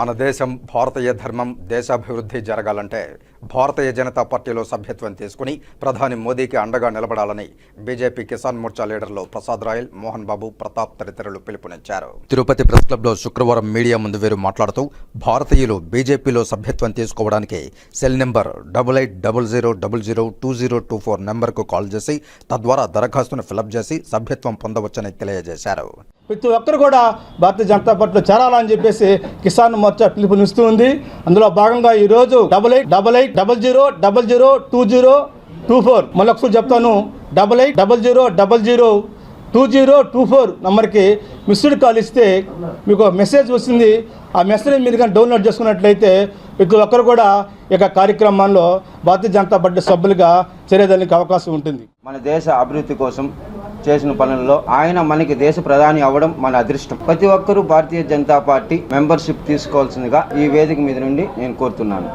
మన దేశం భారతీయ ధర్మం దేశాభివృద్ధి జరగాలంటే భారతీయ జనతా పార్టీలో సభ్యత్వం తీసుకుని ప్రధాని మోదీకి అండగా నిలబడాలని బీజేపీ కిసాన్ మోర్చా లీడర్లు ప్రసాద్ రాయల్ మోహన్ బాబు ప్రతాప్ తదితరులు పిలుపునిచ్చారు. తిరుపతి ప్రెస్ క్లబ్లో శుక్రవారం మీడియా ముందు వీరు మాట్లాడుతూ భారతీయులు బీజేపీలో సభ్యత్వం తీసుకోవడానికి cell number double eight double zero double zero two zero two four నెంబర్కు కాల్ చేసి తద్వారా దరఖాస్తును ఫిలప్ చేసి సభ్యత్వం పొందవచ్చని తెలియజేశారు. ప్రతి ఒక్కరు కూడా భారతీయ జనతా పార్టీలో చేరాలని చెప్పేసి కిసాన్ మోర్చా పిలుపునిస్తూ ఉంది. అందులో భాగంగా ఈరోజు double eight double eight double zero double zero two zero two four. మళ్ళీ ఒకసారి చెప్తాను. Double eight double zero double zero two zero two four నెంబర్కి మిస్డ్ కాల్ ఇస్తే మీకు మెసేజ్ వస్తుంది ఆ మెసేజ్ మీరు కానీ డౌన్లోడ్ చేసుకున్నట్లయితే ప్రతి ఒక్కరు కూడా ఈ కార్యక్రమంలో కార్యక్రమాల్లో భారతీయ జనతా పార్టీ సభ్యులుగా చేరేదానికి అవకాశం ఉంటుంది. మన దేశ అభివృద్ధి కోసం చేసిన పనుల్లో ఆయన మనకి దేశ ప్రధాని అవ్వడం మన అదృష్టం. ప్రతి ఒక్కరూ భారతీయ జనతా పార్టీ మెంబర్షిప్ తీసుకోవాల్సిందిగా ఈ వేదిక మీద నుండి నేను కోరుతున్నాను.